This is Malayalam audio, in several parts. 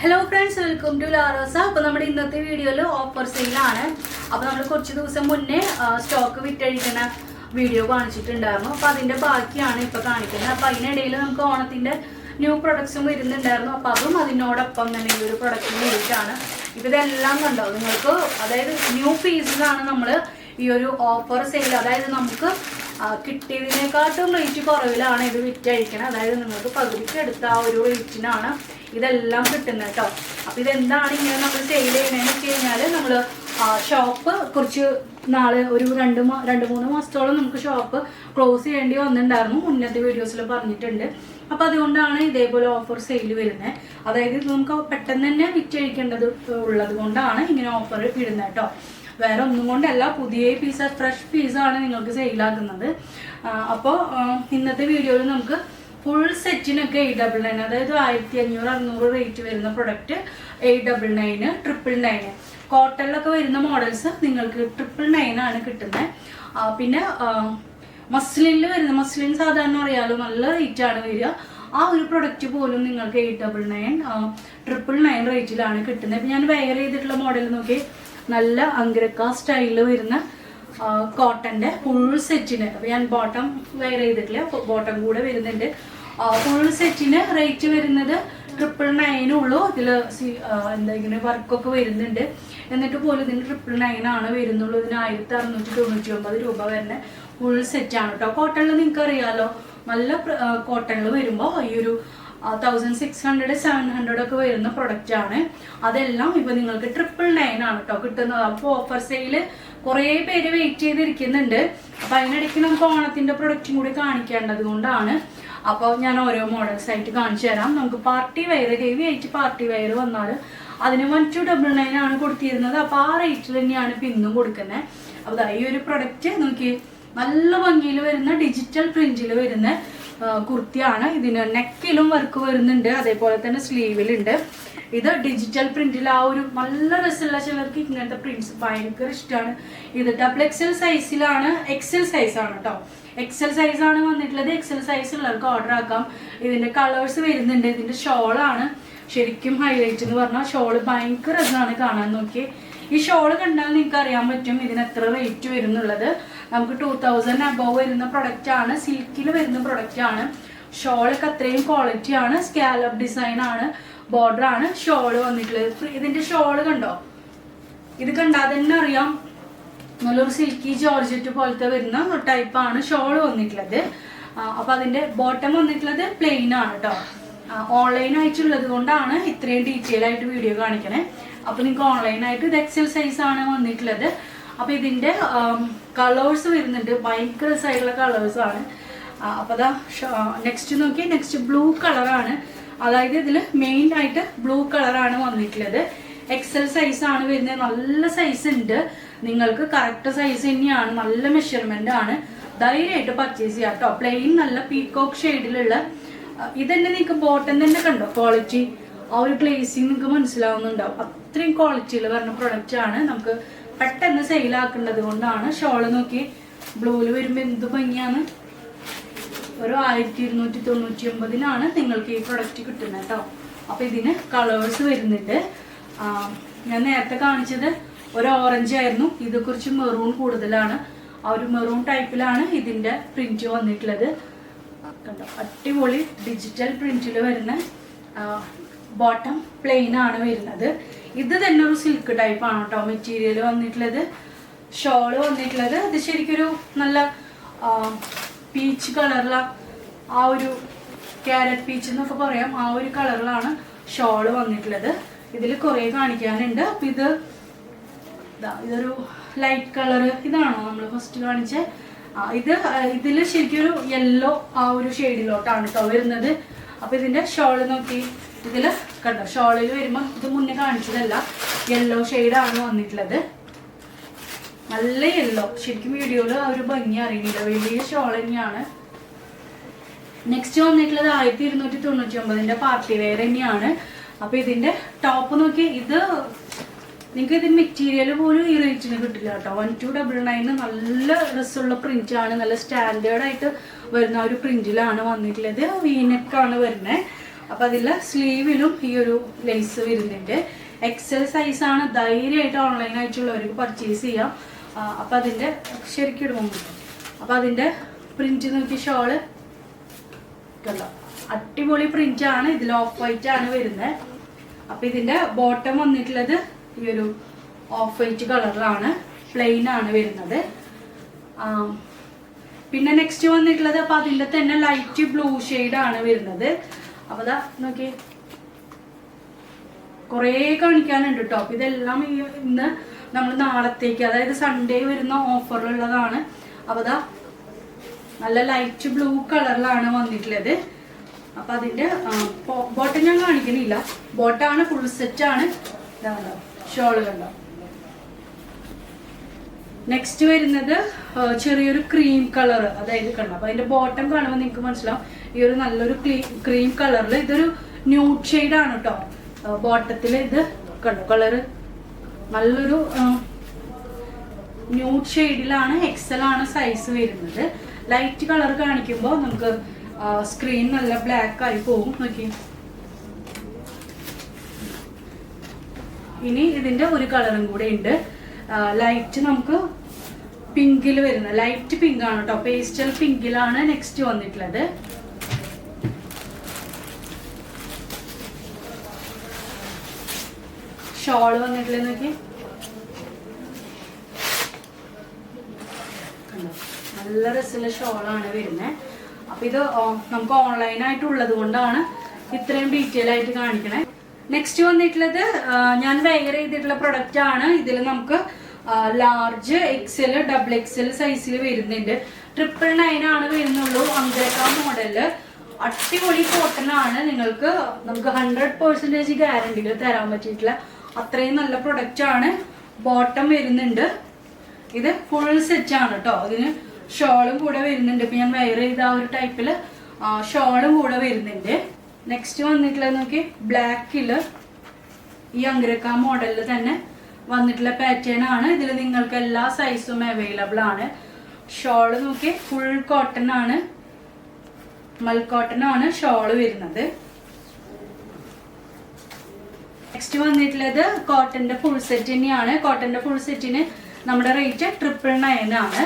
Hello friends welcome to Larosa അപ്പോൾ നമ്മുടെ ഇന്നത്തെ വീഡിയോയിൽ ഓഫർ സെയിലാണ് അപ്പോൾ നമ്മൾ കുറച്ച് ദിവസം മുന്നേ സ്റ്റോക്ക് വിറ്റഴിക്കുന്ന വീഡിയോ കാണിച്ചിട്ടുണ്ടായിരുന്നു. അപ്പോൾ അതിന്റെ ബാക്കിയാണ് ഇപ്പോൾ കാണിക്കുന്നത്. അപ്പോൾ അതിനിടയിൽ നമുക്ക് ഓണത്തിന്റെ ന്യൂ പ്രൊഡക്ട്സും വരുന്നുണ്ടായിരുന്നു. അപ്പോൾ അതും അതിനോടൊപ്പം തന്നെ ഈ ഒരു പ്രൊഡക്റ്റ് വേണ്ടിയിട്ടാണ് ഇപ്പോൾ ഇതെല്ലാം കണ്ടോ? നിങ്ങൾക്ക് അതായത് ന്യൂ പീസസാണ് നമ്മൾ ഈ ഒരു ഓഫർ സെയിൽ അതായത് നമുക്ക് കിട്ടിയതിനെക്കാട്ടും റേറ്റ് കുറവിലാണ് ഇത് വിറ്റഴിക്കണത് അതായത് നിങ്ങൾക്ക് പകുതിക്ക് എടുത്ത ആ ഒരു റേറ്റിനാണ് ഇതെല്ലാം കിട്ടുന്നത് കേട്ടോ. അപ്പോൾ ഇതെന്താണ് ഇങ്ങനെ നമ്മൾ സെയിൽ ചെയ്യണതെന്ന് വെച്ച് കഴിഞ്ഞാൽ നമ്മൾ ഷോപ്പ് കുറച്ച് നാളെ ഒരു രണ്ട് രണ്ട് മൂന്ന് മാസത്തോളം നമുക്ക് ഷോപ്പ് ക്ലോസ് ചെയ്യേണ്ടി വന്നിട്ടുണ്ടായിരുന്നു. മുന്നത്തെ വീഡിയോസിൽ പറഞ്ഞിട്ടുണ്ട്. അപ്പോൾ അതുകൊണ്ടാണ് ഇതേപോലെ ഓഫർ സെയിൽ വരുന്നത് അതായത് നമുക്ക് പെട്ടെന്ന് തന്നെ വിറ്റഴിക്കേണ്ടത് ഉള്ളത് കൊണ്ടാണ് ഇങ്ങനെ ഓഫർ ഇടുന്നത് കേട്ടോ. വേറെ ഒന്നും കൊണ്ടല്ല പുതിയ പീസ് ഫ്രഷ് പീസാണ് നിങ്ങൾക്ക് സെയിലാക്കുന്നത് അപ്പോൾ ഇന്നത്തെ വീഡിയോയിൽ നമുക്ക് ഫുൾ സെറ്റിനൊക്കെ എയ്റ്റ് ഡബിൾ നയൻ അതായത് ആയിരത്തി അഞ്ഞൂറ് അറുന്നൂറ് റേറ്റ് വരുന്ന product eight double nine triple nine കോട്ടണിലൊക്കെ വരുന്ന മോഡൽസ് നിങ്ങൾക്ക് ട്രിപ്പിൾ നയൻ ആണ് കിട്ടുന്നത് പിന്നെ മസ്ലിനിൽ വരുന്ന മസ്ലിൻ സാധാരണ അറിയാലോ നല്ല റേറ്റ് ആണ് വരിക. ആ ഒരു പ്രൊഡക്റ്റ് പോലും നിങ്ങൾക്ക് eight double nine triple nine റേറ്റിലാണ് കിട്ടുന്നത് ഇപ്പം ഞാൻ വെയർ ചെയ്തിട്ടുള്ള മോഡൽ നോക്കി നല്ല അങ്കരക്ക സ്റ്റൈലിൽ വരുന്ന കോട്ടന്റെ ഫുൾ സെറ്റിന് ഞാൻ ബോട്ടം വെയർ ചെയ്തിട്ടില്ല ബോട്ടം കൂടെ വരുന്നുണ്ട്. ഫുൾ സെറ്റിന് റേറ്റ് വരുന്നത് ട്രിപ്പിൾ നയനും ഉള്ളൂ. ഇതിൽ എന്താ ഇങ്ങനെ വർക്കൊക്കെ വരുന്നുണ്ട്. എന്നിട്ട് പോലും ഇതിന് ട്രിപ്പിൾ നയൻ ആണ് വരുന്നുള്ളൂ. ഇതിന് ആയിരത്തി അറുന്നൂറ്റി തൊണ്ണൂറ്റി ഒമ്പത് രൂപ വരുന്ന ഫുൾ സെറ്റാണ് കേട്ടോ കോട്ടണിൽ നിങ്ങൾക്ക് അറിയാലോ നല്ല കോട്ടണിൽ വരുമ്പോൾ ഈ ഒരു thousand six hundred seven hundred ഒക്കെ വരുന്ന പ്രൊഡക്റ്റ് ആണ്. അതെല്ലാം ഇപ്പൊ നിങ്ങൾക്ക് ട്രിപ്പിൾ നയൻ ആണ് കേട്ടോ കിട്ടുന്നത്. അപ്പോൾ ഓഫർ സെയിൽ കുറേ പേര് വെയിറ്റ് ചെയ്തിരിക്കുന്നുണ്ട്. അപ്പൊ അതിനിടയ്ക്ക് നമുക്ക് ഓണത്തിന്റെ പ്രൊഡക്റ്റും കൂടി കാണിക്കേണ്ടത് കൊണ്ടാണ്. അപ്പോൾ ഞാൻ ഓരോ മോഡൽസ് ആയിട്ട് കാണിച്ചു തരാം. നമുക്ക് പാർട്ടി വയർ ഹെവി ആയിട്ട് പാർട്ടി വയർ വന്നാൽ അതിന് വൺ ടു ഡബിൾ നയൻ ആണ് കൊടുത്തിരുന്നത്. അപ്പോൾ ആ റേറ്റിൽ തന്നെയാണ് ഇപ്പം ഇന്നും കൊടുക്കുന്നത്. അപ്പോൾ ഈ ഒരു പ്രൊഡക്റ്റ് നോക്കി നല്ല ഭംഗിയിൽ വരുന്ന ഡിജിറ്റൽ പ്രിന്റിൽ വരുന്ന കുർത്തിയാണ്. ഇതിന് നെക്കിലും വർക്ക് വരുന്നുണ്ട്. അതേപോലെ തന്നെ സ്ലീവിലുണ്ട് ഇത് ഡിജിറ്റൽ പ്രിന്റിൽ ആ ഒരു നല്ല രസമുള്ള ചിലർക്ക് ഇങ്ങനത്തെ പ്രിന്റ്സ് ഭയങ്കര ഇഷ്ടമാണ് ഇത് ഡബിൾ എക്സൽ സൈസിലാണ് എക്സൽ സൈസ് ആണ് കേട്ടോ എക്സൽ സൈസ് ആണ് വന്നിട്ടുള്ളത്. എക്സൽ സൈസ് ഉള്ളവർക്ക് ഓർഡർ ആക്കാം. ഇതിന്റെ കളേഴ്സ് വരുന്നുണ്ട്. ഇതിന്റെ ഷോളാണ് ശരിക്കും ഹൈലൈറ്റ് എന്ന് പറഞ്ഞാൽ ഷോൾ ഭയങ്കര രസമാണ് കാണാൻ നോക്കി ഈ ഷോൾ കണ്ടാൽ നിങ്ങൾക്ക് അറിയാൻ പറ്റും ഇതിന് എത്ര റേറ്റ് വരുന്നുള്ളത്. നമുക്ക് ടൂ തൗസൻഡ് അബവ് വരുന്ന പ്രൊഡക്റ്റ് ആണ്. സിൽക്കിൽ വരുന്ന പ്രൊഡക്റ്റ് ആണ്. ഷോളൊക്കെ അത്രയും ക്വാളിറ്റി ആണ്. സ്കാലപ്പ് ഡിസൈൻ ആണ്. ബോർഡർ ആണ്. ഷോൾ വന്നിട്ടുള്ളത്. ഇതിന്റെ ഷോൾ കണ്ടോ? ഇത് കണ്ടാൽ തന്നെ അറിയാം. നല്ലൊരു സിൽക്കി ജോർജറ്റ് പോലത്തെ വരുന്ന ടൈപ്പ് ആണ് ഷോൾ വന്നിട്ടുള്ളത്. അപ്പൊ അതിന്റെ ബോട്ടം വന്നിട്ടുള്ളത് പ്ലെയിൻ ആണ് കേട്ടോ ഓൺലൈൻ ആയിട്ടുള്ളത് കൊണ്ടാണ് ഇത്രയും ഡീറ്റെയിൽ ആയിട്ട് വീഡിയോ കാണിക്കണേ. അപ്പൊ നിങ്ങൾക്ക് ഓൺലൈൻ ആയിട്ട് ഇത് എക്സൽ സൈസ് ആണ് വന്നിട്ടുള്ളത്. അപ്പൊ ഇതിന്റെ കളേഴ്സ് വരുന്നുണ്ട്. ഭയങ്കര സൈഡുള്ള ആണ്. അപ്പോൾ അപ്പൊ അതാ നെക്സ്റ്റ് നോക്കി. നെക്സ്റ്റ് ബ്ലൂ കളറാണ് അതായത് ഇതിൽ മെയിൻ ആയിട്ട് ബ്ലൂ കളറാണ് വന്നിട്ടുള്ളത്. എക്സൽ സൈസ് ആണ് വരുന്നത്. നല്ല സൈസ് ഉണ്ട്. നിങ്ങൾക്ക് കറക്റ്റ് സൈസ് തന്നെയാണ്. നല്ല മെഷർമെന്റ് ആണ്. ധൈര്യമായിട്ട് പർച്ചേസ് ചെയ്യാം കേട്ടോ പ്ലെയിൻ നല്ല പീകോക്ക് ഷെയ്ഡിലുള്ള ഇതന്നെ നിങ്ങൾക്ക് ബോട്ടം തന്നെ കണ്ടോ? ക്വാളിറ്റി ആ ഒരു പ്ലേസിങ് നിങ്ങൾക്ക് മനസ്സിലാവുന്നുണ്ടാവും. അത്രയും ക്വാളിറ്റിയിൽ വരുന്ന പ്രൊഡക്റ്റ് ആണ്. നമുക്ക് പെട്ടെന്ന് സെയിലാക്കേണ്ടത് കൊണ്ടാണ് ഷോൾ നോക്കി ബ്ലൂവിൽ വരുമ്പോൾ എന്ത് ഭംഗിയാണ്? ഒരു ആയിരത്തി ഇരുന്നൂറ്റി തൊണ്ണൂറ്റി ഒമ്പതിനാണ് നിങ്ങൾക്ക് ഈ പ്രൊഡക്റ്റ് കിട്ടുന്നത് കേട്ടോ അപ്പൊ ഇതിന് കളേഴ്സ് വരുന്നുണ്ട്. ഞാൻ നേരത്തെ കാണിച്ചത് ഒരു ഓറഞ്ച് ആയിരുന്നു. ഇത് കുറച്ച് മെറൂൺ കൂടുതലാണ്. ആ ഒരു മെറൂൺ ടൈപ്പിലാണ് ഇതിന്റെ പ്രിന്റ് വന്നിട്ടുള്ളത്. കണ്ടോ? അടിപൊളി ഡിജിറ്റൽ പ്രിന്റിൽ വരുന്ന ബോട്ടം പ്ലെയിൻ ആണ് വരുന്നത്. ഇത് തന്നെ ഒരു സിൽക്ക് ടൈപ്പ് ആണ് കേട്ടോ മെറ്റീരിയൽ വന്നിട്ടുള്ളത്. ഷോൾ വന്നിട്ടുള്ളത്. ഇത് ശരിക്കൊരു നല്ല പീച്ച് കളറില ആ ഒരു ക്യാരറ്റ് പീച്ച് എന്നൊക്കെ പറയാം. ആ ഒരു കളറിലാണ് ഷോൾ വന്നിട്ടുള്ളത്. ഇതിൽ കുറേ കാണിക്കാനുണ്ട്. അപ്പൊ ഇത് ഇതൊരു ലൈറ്റ് കളർ ഇതാണോ നമ്മൾ ഫസ്റ്റ് കാണിച്ച? ഇത് ഇതിൽ ശരിക്കും ഒരു യെല്ലോ ആ ഒരു ഷെയ്ഡിലോട്ടാണ് കേട്ടോ വരുന്നത്. അപ്പൊ ഇതിന്റെ ഷോൾ നോക്കി. ഇതിൽ കണ്ടോ? ഷോളിൽ വരുമ്പോൾ ഇത് മുന്നേ കാണിച്ചതല്ല. യെല്ലോ ആണ് വന്നിട്ടുള്ളത്. നല്ല യെല്ലോ ശരിക്കും വീഡിയോയിൽ ആ ഒരു ഭംഗി അറിയുന്നില്ല. വലിയ ഷോൾ തന്നെയാണ്. നെക്സ്റ്റ് വന്നിട്ടുള്ളത് ആയിരത്തി ഇരുന്നൂറ്റി തൊണ്ണൂറ്റി ഒമ്പതിന്റെ പാർട്ടി വെയർ തന്നെയാണ്. അപ്പൊ ഇതിന്റെ ടോപ്പ് നോക്കി ഇത് നിങ്ങൾക്ക് ഇത് മെറ്റീരിയൽ പോലും ഈ റേറ്റിന് കിട്ടില്ല കേട്ടോ. വൺ ടു ഡബിൾ നയൻ നല്ല പ്രിന്റ് ആണ്. നല്ല സ്റ്റാൻഡേർഡ് ആയിട്ട് വരുന്ന ഒരു പ്രിന്റിലാണ് വന്നിട്ടുള്ളത്. വീനെക്കാണ് വരുന്നത് അപ്പൊ അതിൽ സ്ലീവിലും ഈ ഒരു ലേസ് വരുന്നുണ്ട്. എക്സൽ സൈസ് ആണ് ധൈര്യമായിട്ട് ഓൺലൈൻ ആയിട്ടുള്ളവർക്ക് പർച്ചേസ് ചെയ്യാം. അപ്പൊ അതിന്റെ ശരിക്കും ഇടുമ്പോൾ അപ്പൊ അതിന്റെ പ്രിന്റ് നോക്കി ഷോൾ കണ്ടോ അടിപൊളി പ്രിന്റ് ആണ്. ഇതിൽ ഓഫ് വൈറ്റ് ആണ് വരുന്നത് അപ്പൊ ഇതിന്റെ ബോട്ടം വന്നിട്ടുള്ളത് ഈ ഒരു ഓഫ് വൈറ്റ് കളറിലാണ് പ്ലെയിൻ ആണ് വരുന്നത്. പിന്നെ നെക്സ്റ്റ് വന്നിട്ടുള്ളത് അപ്പൊ അതിന്റെ തന്നെ ലൈറ്റ് ബ്ലൂ ആണ് വരുന്നത്. അപ്പൊ ദാ നോക്കി. കുറേ കാണിക്കാനുണ്ട് കേട്ടോ അപ്പൊ ഇതെല്ലാം ഈ ഇന്ന് നമ്മൾ നാളത്തേക്ക് അതായത് സൺഡേ വരുന്ന ഓഫറിലുള്ളതാണ് അപ്പൊ ദാ നല്ല ലൈറ്റ് ബ്ലൂ കളറിലാണ് വന്നിട്ടുള്ളത്. അപ്പൊ അതിന്റെ ബോട്ടം ഞാൻ കാണിക്കണില്ല. ബോട്ടാണ് ഫുൾ സെറ്റ് ആണ്. ഇതാണോ ഷോൾ കണ്ടോ. നെക്സ്റ്റ് വരുന്നത് ചെറിയൊരു ക്രീം കളർ അതായത് കണ്ടോ അപ്പൊ അതിന്റെ ബോട്ടം കാണുമ്പോൾ നിങ്ങൾക്ക് മനസ്സിലാവും ഈ ഒരു നല്ലൊരു ക്രീം കളറിൽ ഇതൊരു ന്യൂഡ് ആണ് കേട്ടോ ബോട്ടത്തിൽ ഇത് കണ്ടു കളറ് നല്ലൊരു ന്യൂഡ് ഷെയ്ഡിലാണ് എക്സൽ ആണ് സൈസ് വരുന്നത്. ലൈറ്റ് കളർ കാണിക്കുമ്പോൾ നമുക്ക് സ്ക്രീൻ നല്ല ബ്ലാക്ക് ആയി പോകും. നോക്കി ഇനി ഇതിന്റെ ഒരു കളറും കൂടെ ഉണ്ട് ലൈറ്റ് നമുക്ക് പിങ്കിൽ വരുന്നത്. ലൈറ്റ് പിങ്ക് ആണ് കേട്ടോ പേസ്റ്റൽ പിങ്കിലാണ് നെക്സ്റ്റ് വന്നിട്ടുള്ളത്. ഷോൾ കണ്ടോ? നല്ല രസമുള്ള ഷോളാണ് വരുന്നത്. അപ്പൊ ഇത് നമുക്ക് ഓൺലൈൻ ആയിട്ട് ഉള്ളത് കൊണ്ടാണ് ഇത്രയും ഡീറ്റെയിൽ ആയിട്ട് കാണിക്കണേ. നെക്സ്റ്റ് വന്നിട്ടുള്ളത് ഞാൻ വെയർ ചെയ്തിട്ടുള്ള പ്രൊഡക്റ്റ് ആണ്. ഇതിൽ നമുക്ക് ലാർജ് എക്സൽ ഡബിൾ എക്സൽ സൈസിൽ വരുന്നുണ്ട്. ട്രിപ്പിൾ നയൻ ആണ് വരുന്നുള്ളൂ. അമ്പരക്ക മോഡൽ അടിപൊളി കോട്ടൺ ആണ്. നിങ്ങൾക്ക് നമുക്ക് ഹൺഡ്രഡ് പെർസെന്റേജ് ഗ്യാരണ്ടിയിൽ തരാൻ പറ്റിയിട്ടുള്ള അത്രയും നല്ല പ്രൊഡക്റ്റ് ആണ്. ബോട്ടം വരുന്നുണ്ട്. ഇത് ഫുൾ സെറ്റ് ആണ് കേട്ടോ അതിന് ഷോളും കൂടെ വരുന്നുണ്ട്. ഇപ്പൊ ഞാൻ വെയർ ചെയ്ത ഒരു ടൈപ്പിൽ ഷോളും കൂടെ വരുന്നുണ്ട്. നെക്സ്റ്റ് വന്നിട്ടുള്ളത് നോക്കി ബ്ലാക്കിൽ ഈ അങ്കരക്ക മോഡലിൽ തന്നെ വന്നിട്ടുള്ള പാറ്റേൺ ആണ്. ഇതിൽ നിങ്ങൾക്ക് എല്ലാ സൈസും അവൈലബിൾ ആണ്. ഷോൾ നോക്കി ഫുൾ കോട്ടൺ ആണ്. മൽ കോട്ടൺ ആണ് ഷോൾ വരുന്നത്. നെക്സ്റ്റ് വന്നിട്ടുള്ളത് കോട്ടന്റെ ഫുൾ സെറ്റ് തന്നെയാണ്. കോട്ടന്റെ ഫുൾ സെറ്റിന് നമ്മുടെ റേറ്റ് ട്രിപ്പിൾ നയൻ ആണ്.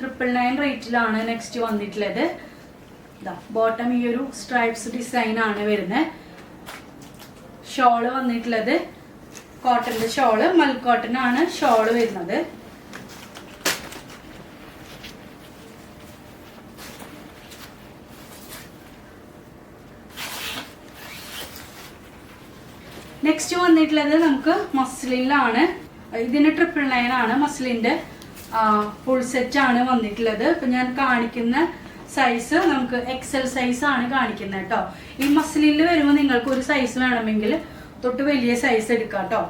ട്രിപ്പിൾ നയൻ റേറ്റിലാണ് നെക്സ്റ്റ് വന്നിട്ടുള്ളത്. ബോട്ടം ഈ ഒരു സ്ട്രൈപ്സ് ഡിസൈൻ ആണ് വരുന്നത്. ഷോൾ വന്നിട്ടുള്ളത്. കോട്ടന്റെ ഷോൾ മൽ കോട്ടൺ ആണ് ഷോൾ വരുന്നത്. നെക്സ്റ്റ് വന്നിട്ടുള്ളത് നമുക്ക് മസ്ലിനിലാണ് ഇതിന് ട്രിപ്പിൾ നയൻ ആണ്. മസ്ലിന്റെ ഫുൾ സെറ്റ് ആണ് വന്നിട്ടുള്ളത്. ഇപ്പൊ ഞാൻ കാണിക്കുന്ന സൈസ് നമുക്ക് എക്സൽ സൈസ് ആണ് കാണിക്കുന്നത് കേട്ടോ. ഈ മസിലിൽ വരുമ്പോൾ നിങ്ങൾക്ക് ഒരു സൈസ് വേണമെങ്കിൽ തൊട്ട് വലിയ സൈസ് എടുക്കാം കേട്ടോ.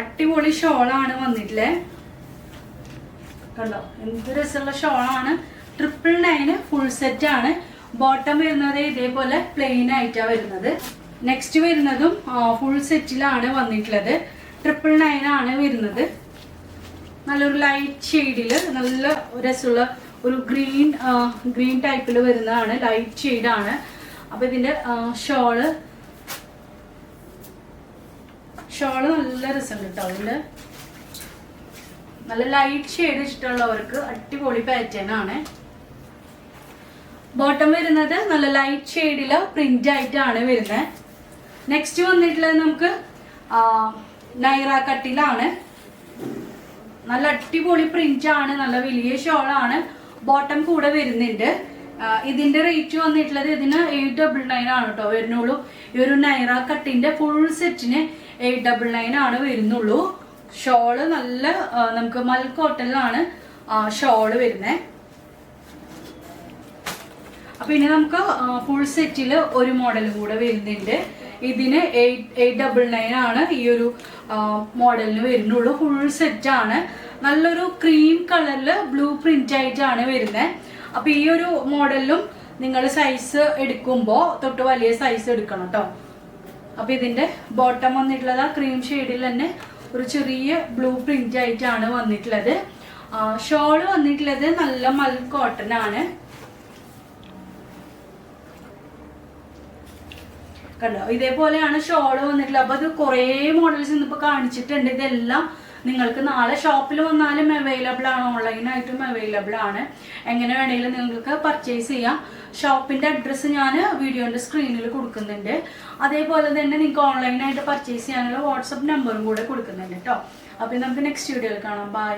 അടിപൊളി ഷോളാണ് വന്നിട്ടില്ലേ? കണ്ടോ? എന്ത് രസമുള്ള ഷോളാണ് ട്രിപ്പിൾ നയന് ഫുൾ സെറ്റ് ആണ്. ബോട്ടം വരുന്നത് ഇതേപോലെ പ്ലെയിൻ ആയിട്ടാണ് വരുന്നത്. നെക്സ്റ്റ് വരുന്നതും ഫുൾ സെറ്റിലാണ് വന്നിട്ടുള്ളത്. ട്രിപ്പിൾ നയൻ ആണ് വരുന്നത്. നല്ലൊരു ലൈറ്റ് ഷെയ്ഡിൽ നല്ല രസമുള്ള ഒരു ഗ്രീൻ ഗ്രീൻ ടൈപ്പിൽ വരുന്നതാണ് ലൈറ്റ് ഷെയ്ഡാണ്. അപ്പൊ ഇതിന്റെ ഷോൾ ഷോൾ നല്ല രസമുണ്ട് കേട്ടോ അതിന്റെ. നല്ല ലൈറ്റ് ഷെയ്ഡ് ഇഷ്ടമുള്ളവർക്ക് അടിപൊളി പാറ്റേൺ ആണ്. ബോട്ടം വരുന്നത് നല്ല ലൈറ്റ് ഷെയ്ഡിൽ പ്രിന്റ് ആയിട്ടാണ് വരുന്നത് നെക്സ്റ്റ് വന്നിട്ടുള്ളത് നമുക്ക് നൈറ കട്ടിലാണ്. നല്ല അടിപൊളി പ്രിന്റ് ആണ് നല്ല വലിയ ഷോളാണ്. ബോട്ടം കൂടെ വരുന്നുണ്ട്. ഇതിന്റെ റേറ്റ് വന്നിട്ടുള്ളത് ഇതിന് എയ്റ്റ് ഡബിൾ നയൻ ആണ് കേട്ടോ വരുന്നുള്ളൂ. ഈ ഒരു നൈറ കട്ടിന്റെ ഫുൾ സെറ്റിന് എയ്റ്റ് ഡബിൾ നയൻ ആണ് വരുന്നുള്ളൂ. ഷോൾ നല്ല നമുക്ക് മൽ കോട്ടണിലാണ് ഷോൾ വരുന്നത് അപ്പൊ ഇനി നമുക്ക് ഫുൾ സെറ്റിൽ ഒരു മോഡൽ കൂടെ വരുന്നുണ്ട്. ഇതിന് എയ്റ്റ് എയ്റ്റ് ഡബിൾ നയൻ ആണ് ഈ ഒരു മോഡലിന് വരുന്നുള്ളൂ. ഫുൾ സെറ്റ് ആണ് നല്ലൊരു ക്രീം കളറിൽ ബ്ലൂ പ്രിന്റ് ആയിട്ടാണ് വരുന്നത് അപ്പൊ ഈ ഒരു മോഡലിലും നിങ്ങൾ സൈസ് എടുക്കുമ്പോൾ തൊട്ട് വലിയ സൈസ് എടുക്കണം കേട്ടോ അപ്പൊ ഇതിന്റെ ബോട്ടം വന്നിട്ടുള്ളത് ആ ക്രീം ഷെയ്ഡിൽ തന്നെ ഒരു ചെറിയ ബ്ലൂ പ്രിന്റ് ആയിട്ടാണ് വന്നിട്ടുള്ളത്. ഷോൾ വന്നിട്ടുള്ളത് നല്ല മൽ കോട്ടൺ ആണ്. കണ്ടോ? ഇതേപോലെയാണ് ഷോൾ വന്നിട്ടുള്ളത്. അപ്പൊ അത് കുറേ മോഡൽസ് ഇന്നിപ്പോ കാണിച്ചിട്ടുണ്ട്. ഇതെല്ലാം നിങ്ങൾക്ക് നാളെ ഷോപ്പിൽ വന്നാലും അവൈലബിൾ ആണ് ഓൺലൈനായിട്ടും അവൈലബിൾ ആണ്. എങ്ങനെ വേണമെങ്കിലും നിങ്ങൾക്ക് പർച്ചേസ് ചെയ്യാം. ഷോപ്പിന്റെ അഡ്രസ്സ് ഞാൻ വീഡിയോന്റെ സ്ക്രീനിൽ കൊടുക്കുന്നുണ്ട്. അതേപോലെ തന്നെ നിങ്ങൾക്ക് ഓൺലൈനായിട്ട് പർച്ചേസ് ചെയ്യാനുള്ള വാട്സപ്പ് നമ്പറും കൂടെ കൊടുക്കുന്നുണ്ട് കേട്ടോ അപ്പൊ നമുക്ക് നെക്സ്റ്റ് വീഡിയോയിൽ കാണാം. ബൈ